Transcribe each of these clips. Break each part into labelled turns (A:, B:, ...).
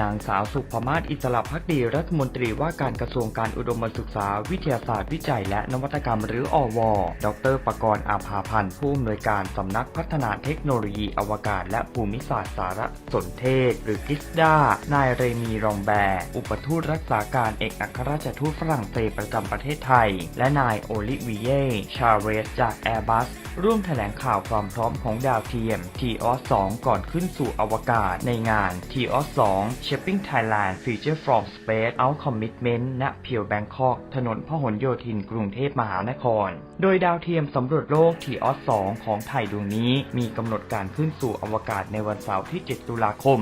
A: นางสาวสุภมาศอิสระพักดีรัฐมนตรีว่าการกระทรวงการอุดมศึกษา วิทยาศาสตร์วิจัยและนวัตกรรมหรืออว ดรประกรณ์อาภาพันธ์ผู้อำนวยการสำนักพัฒนาเทคโนโลยีอวกาศ และภูมิศาสตร์สารสนเทศ หรือกิสดานายเรมีรองแบร์อุปทูตรักษาการเอกอัครราชทูตฝรั่งเศสประจำประเทศไทย และนายโอลิวิเย่ชาเวสจาก Airbus ร่วมแถลงข่าวความพร้อมของดาวเทียม TOS 2ก่อนขึ้นสู่อวกาศในงาน TOS 2 Shaping Thailand Future from Space Out Commitment ณเพียวแบงคอก ถนนพหลโยธินกรุงเทพมหานคร โดยดาวเทียมสำรวจโลก TOS 2ของไทยดวงนี้ มีกำหนดการขึ้นสู่อวกาศในวันเสาร์ที่ 7 ตุลาคม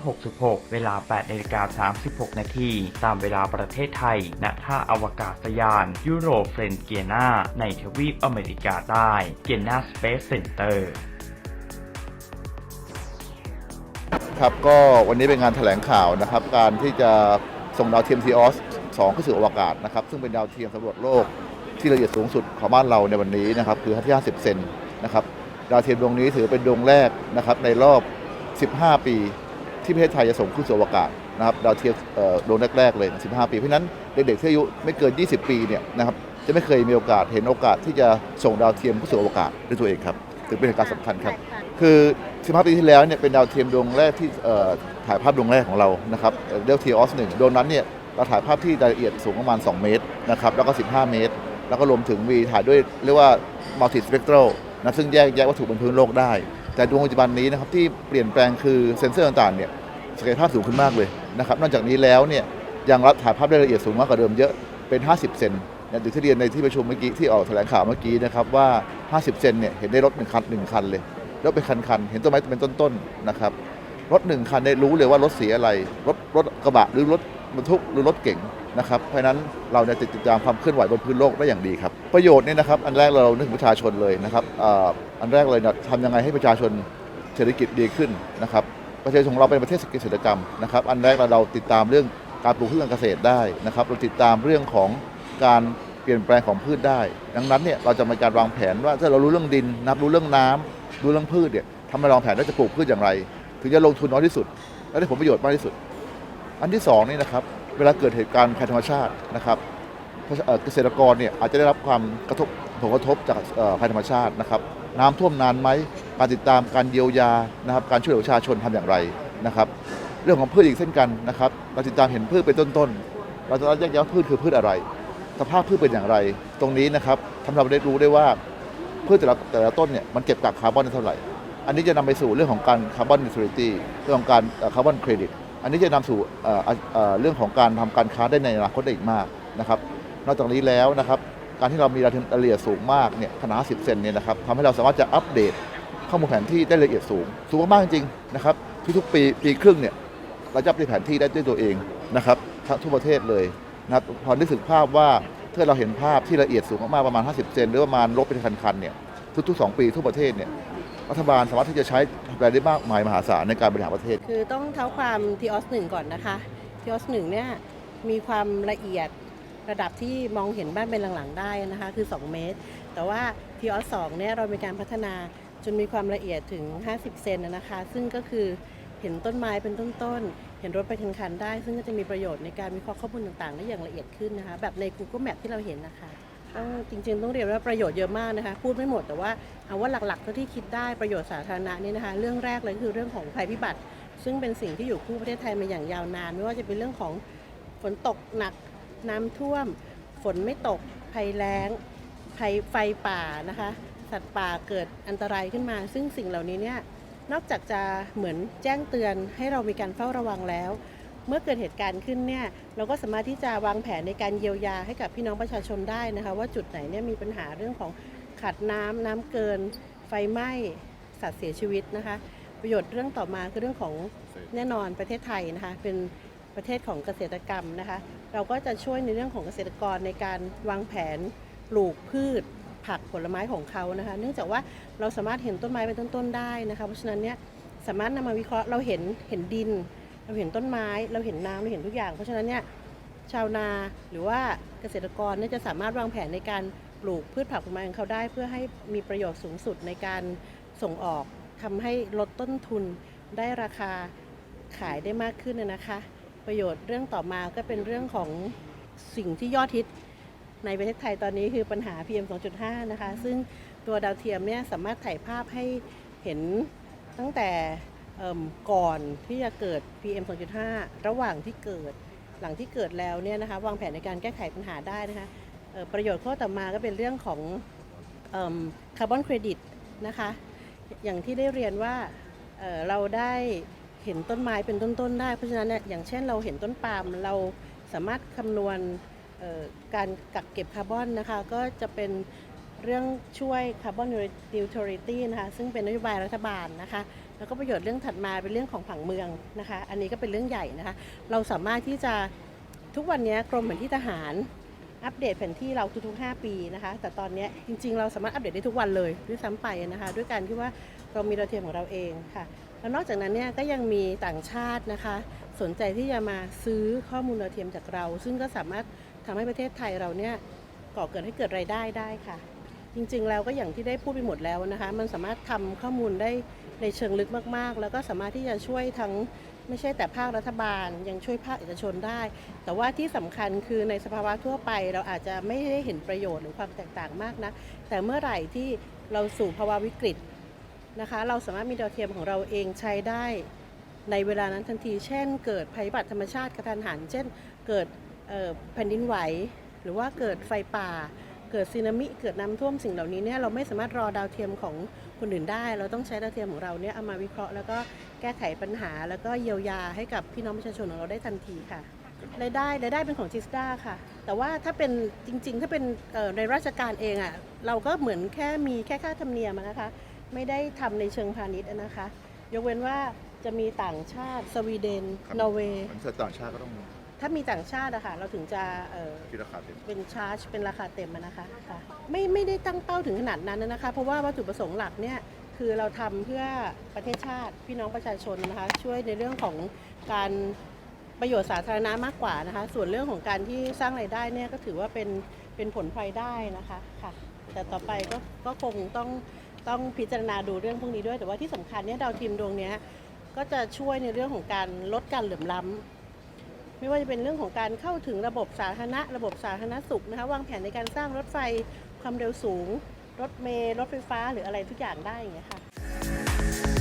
A: 2566 เวลา 8นาฬิกา36 นาทีตามเวลาประเทศไทย ณ ท่าอวกาศยาน ยุโรเฟรนเกียนา ในทวีปอเมริกาใต้ เกียนาสเปซเซ็นเตอร์
B: ครับก็วันนี้เป็นงานแถลงข่าวนะครับ การที่จะส่งดาวเทียมทีออส2ขึ้นสู่อวกาศนะครับ ซึ่งเป็นดาวเทียมสำรวจโลกที่ละเอียดสูงสุดของบ้านเราในวันนี้นะครับคือที่50 เซนนะครับดาวเทียมดวงนี้ถือเป็นดวงแรกนะครับในรอบ 15 ปี ที่ประเทศไทยจะส่งขึ้นสู่อวกาศนะครับดาวเทียมดวงแรกๆเลย 15 ปีเพราะฉะนั้นเด็กๆที่อายุไม่เกิน 20 ปีเนี่ยนะครับจะไม่เคยมีโอกาสเห็นโอกาสที่จะส่งดาวเทียมขึ้นสู่อวกาศด้วยตัวเองครับ ถือเป็นเหตุการณ์สำคัญครับ คือ 15 ปีที่แล้วเนี่ยเป็นดาวเทียมดวงแรกที่เอ่อถ่ายภาพดวงแรกของเรานะครับเดลทีออสหนึ่งดวงนั้นเนี่ยเราถ่ายภาพที่รายละเอียดสูงประมาณ 2 เมตรนะครับแล้วก็ 15 เมตร แล้วก็รวมถึงมีถ่ายด้วยเรียกว่ามัลติสเปก t ร a l นะซึ่งแยกแยกวัตถุบนพื้นโลกได้ แต่ดวงปัจจุบันนี้นะครับที่เปลี่ยนแปลงคือเซ็นเซอร์ต่างๆเนี่ยศักยภาพสูงขึ้นมากเลยนะครับนอกจากนี้แล้วเนี่ยยังรับถ่ายภาพได้ละเอียดสูงมากกว่าเดิมเยอะเป็น 50 เซน อย่างที่เรียนในที่ประชุมเมื่อกี้ที่ออกแถลงข่าวเมื่อกี้นะครับว่า 50 เซนเนี่ยเห็นได้รถหนึ่งคันหนึ่งคันเลยรถเป็นคันๆเห็นต้นไม้เป็นต้นๆนะครับรถหนึ่งคันได้รู้เลยว่ารถสีอะไร รถรถกระบะหรือรถบรรทุกหรือรถเก๋งนะครับเพราะนั้นเราเนี่ยติดตามความเคลื่อนไหวบนพื้นโลกได้อย่างดีครับ ประโยชน์เนี่ยนะครับอันแรกเรานึกถึงประชาชนเลยนะครับอ,อันแรกเลยทำยังไงให้ประชาชนเศรษฐกิจดีขึ้นนะครับประเทศของเราเป็นประเทศเกษตรกรรมนะครับอันแรกเราเราติดตามเรื่องการปลูกพืชการเกษตรได้นะครับเราติดตามเรื่องของ การเปลี่ยนแปลงของพืชได้ ดังนั้นเนี่ยเราจะมีการวางแผนว่าถ้าเรารู้เรื่องดินรับรู้เรื่องน้ำรู้เรื่องพืชเนี่ยทำให้วางแผนว่าจะปลูกพืชอย่างไร ถึงจะลงทุนน้อยที่สุด และได้ผลประโยชน์มากที่สุด อันที่สองนี่นะครับเวลาเกิดเหตุการณ์ภัยธรรมชาตินะครับเกษตรกรเนี่ยอาจจะได้รับความกระทบผลกระทบจากภัยธรรมชาตินะครับน้ำท่วมนานไหมการติดตามการเยียวยานะครับการช่วยเหลือประชาชนทำอย่างไรนะครับเรื่องของพืชอีกเช่นกันนะครับเราติดตามเห็นพืชเป็นต้นๆเราจะแยกแยะพืชคือพืชอะไร สภาพพืชเป็นอย่างไร ตรงนี้นะครับทำให้เราได้รู้ได้ว่าพืชแต่ละแต่ละต้นเนี่ยมันเก็บกักคาร์บอนได้เท่าไหร่ อันนี้จะนำไปสู่เรื่องของการคาร์บอนนิวทริตี้เรื่องของการคาร์บอนเครดิต อันนี้จะนำสู่เรื่องของการทำการค้าได้ในอนาคตได้อีกมากนะครับ นอกจากนี้แล้วนะครับ การที่เรามีรายละเอียดสูงมากเนี่ยขนาด 10 เซนเนี่ยนะครับทำให้เราสามารถจะอัปเดตข้อมูลแผนที่ได้ละเอียดสูง สูงมากๆจริงๆนะครับทุกๆปีปีครึ่งเนี่ยเราจะอัปเดตแผนที่ได้ด้วยตัวเองนะครับทั้งทั่วประเทศเลย นะครับพอนึกถึงภาพว่าถ้าเราเห็นภาพที่ละเอียดสูงมากๆประมาณ 50 เซนหรือประมาณลบเป็นคันๆเนี่ยทุกๆ 2 ปีทั่วประเทศเนี่ยรัฐบาลสามารถที่จะใช้ทำอะไรได้มากมายมหาศาลในการบริหารประเทศ
C: คือต้องเท้าความทีออสหนึ่งก่อนนะคะทีออสหนึ่งเนี่ยมีความละเอียดระดับที่มองเห็นบ้านเป็นหลังๆได้นะคะคือ 2 เมตร แต่ว่าทีออสสองเนี่ยเรามีการพัฒนาจนมีความละเอียดถึง 50 เซนนะนะคะ ซึ่งก็คือเห็นต้นไม้เป็นต้นๆเห็นรถไปคันคันๆได้ ซึ่งก็จะมีประโยชน์ในการวิเคราะห์ข้อมูลต่างๆ ได้อย่างละเอียดขึ้นนะคะ แบบใน Google Map ที่เราเห็นนะคะต้องจริงๆ ต้องเรียนว่าประโยชน์เยอะมากนะคะ พูดไม่หมดแต่ว่าเอาว่าหลักๆเท่าที่คิดได้ประโยชน์สาธารณะนี่นะคะ เรื่องแรกเลยคือเรื่องของภัยพิบัติ ซึ่งเป็นสิ่งที่อยู่คู่ประเทศไทยมาอย่างยาวนาน ไม่ว่าจะเป็นเรื่องของฝนตกหนักน้ำท่วม ฝนไม่ตกภัยแล้งภัยไฟป่านะคะ สัตว์ป่าเกิดอันตรายขึ้นมา ซึ่งสิ่งเหล่านี้เนี่ย นอกจากจะเหมือนแจ้งเตือนให้เรามีการเฝ้าระวังแล้ว เมื่อเกิดเหตุการณ์ขึ้นเนี่ยเราก็สามารถที่จะวางแผนในการเยียวยาให้กับพี่น้องประชาชนได้นะคะ ว่าจุดไหนเนี่ยมีปัญหาเรื่องของขาดน้ำน้ำเกิน ไฟไหม้สัตว์เสียชีวิตนะคะ ประโยชน์เรื่องต่อมาคือเรื่องของแน่นอนประเทศไทยนะคะเป็นประเทศของเกษตรกรรมนะคะ เราก็จะช่วยในเรื่องของเกษตรกรในการวางแผนปลูกพืช ผักผลไม้ของเขานะคะ เนื่องจากว่าเราสามารถเห็นต้นไม้เป็นต้นๆได้นะคะ เพราะฉะนั้นเนี่ยสามารถนำมาวิเคราะห์เราเห็นเห็นดิน เราเห็นต้นไม้ เราเห็นน้ำเราเห็นทุกอย่าง เพราะฉะนั้นเนี่ยชาวนาหรือว่าเกษตรกรเนี่ยจะสามารถวางแผนในการปลูกพืชผักผลไม้ของเขาได้ เพื่อให้มีประโยชน์สูงสุดในการส่งออกทำให้ลดต้นทุนได้ราคาขายได้มากขึ้นนะนะคะ ประโยชน์เรื่องต่อมาก็เป็นเรื่องของสิ่งที่ยอดฮิต ในประเทศไทยตอนนี้คือปัญหา PM 2.5 นะคะ ซึ่งตัวดาวเทียมเนี่ยสามารถถ่ายภาพให้เห็นตั้งแต่ก่อนที่จะเกิด PM 2.5 ระหว่างที่เกิด หลังที่เกิดแล้วเนี่ยนะคะวางแผนในการแก้ไขปัญหาได้นะคะประโยชน์ข้อต่อมาก็เป็นเรื่องของคาร์บอนเครดิตนะคะ อย่างที่ได้เรียนว่าเเราได้เห็นต้นไม้เป็นต้นๆได้ เพราะฉะนั้นเนี่ยอย่างเช่นเราเห็นต้นปาล์มเราสามารถคำนวณ การกักเก็บคาร์บอนนะคะก็จะเป็นเรื่องช่วยคาร์บอนนิวทริตี้นะคะซึ่งเป็นนโยบายรัฐบาลนะคะแล้วก็ประโยชน์เรื่องถัดมาเป็นเรื่องของผังเมืองนะคะอันนี้ก็เป็นเรื่องใหญ่นะคะเราสามารถที่จะทุกวันนี้กรมแผนที่ทหารอัปเดตแผนที่เราทุกๆ 5 ปีนะคะ แต่ตอนนี้จริงๆ เราสามารถอัปเดตได้ทุกวันเลยด้วยซ้ำไปนะคะ ด้วยการที่ว่าเรามีดาวเทียมของเราเองค่ะ แล้วนอกจากนั้นเนี่ยก็ยังมีต่างชาตินะคะ สนใจที่จะมาซื้อข้อมูลดาวเทียมจากเรา ซึ่งก็สามารถ ทำให้ประเทศไทยเราเนี่ยก่อเกิดให้เกิดรายได้ได้ค่ะ จริงๆแล้วก็อย่างที่ได้พูดไปหมดแล้วนะคะ มันสามารถทำข้อมูลได้ในเชิงลึกมากๆ แล้วก็สามารถที่จะช่วยทั้งไม่ใช่แต่ภาครัฐบาลยังช่วยภาคเอกชนได้ แต่ว่าที่สำคัญคือในสภาวะทั่วไป เราอาจจะไม่ได้เห็นประโยชน์หรือความแตกต่างมากนะแต่เมื่อไหร่ที่เราสู่ภาวะวิกฤตนะคะเราสามารถมีดาวเทียมของเราเองใช้ได้ในเวลานั้นทันที เช่น เกิดภัยพิบัติธรรมชาติกระทันหัน เช่น เกิด แผ่นดินไหว หรือว่าเกิดไฟป่า เกิดสึนามิเกิดน้ำท่วมสิ่งเหล่านี้เนี่ยเราไม่สามารถรอดาวเทียมของคนอื่นได้ เราต้องใช้ดาวเทียมของเราเนี่ยเอามาวิเคราะห์แล้วก็แก้ไขปัญหา แล้วก็เยียวยาให้กับพี่น้องประชาชนของเราได้ทันทีค่ะรายได้รายได้เป็นของจิสตาค่ะ แต่ว่าถ้าเป็นจริง ๆ ถ้าเป็นเอ่อในราชการเองอะ่ะเราก็เหมือนแค่มีแค่ค่าธรรมเนียมอะนะคะ ไม่ได้ทำในเชิงพาณิชย์อะนะคะ ยกเว้นว่าจะมีต่างชาติสวีเดน
B: ครับ
C: นอร์เวย์
B: มันต่างชาติก็ต้อง
C: ถ้ามีต่างชาติอะค่ะ เราถึงจะเอ่อ
B: คิดราคาเต็ม
C: เป็นชาร์จ เป็นราคาเต็มอะนะคะค่ะไม่ไม่ได้ตั้งเป้าถึงขนาดนั้นนะคะ เพราะว่าวัตถุประสงค์หลักเนี่ยคือเราทำเพื่อประเทศชาติพี่น้องประชาชนนะคะ ช่วยในเรื่องของการประโยชน์สาธารณะมากกว่านะคะ ส่วนเรื่องของการที่สร้างรายได้เนี่ยก็ถือว่าเป็นเป็นผลพลอยได้นะคะค่ะ แต่ต่อไปก็ก็คงต้องต้องพิจารณาดูเรื่องพวกนี้ด้วย แต่ว่าที่สำคัญเนี่ยดาวเทียมดวงเนี้ยก็จะช่วยในเรื่องของการลดการเหลื่อมล้ำ ไม่ว่าจะเป็นเรื่องของการเข้าถึงระบบสาธารณะ ระบบสาธารณสุขนะคะวางแผนในการสร้างรถไฟความเร็วสูง รถเมล์รถไฟฟ้าหรืออะไรทุกอย่างได้อย่างเงี้ยค่ะ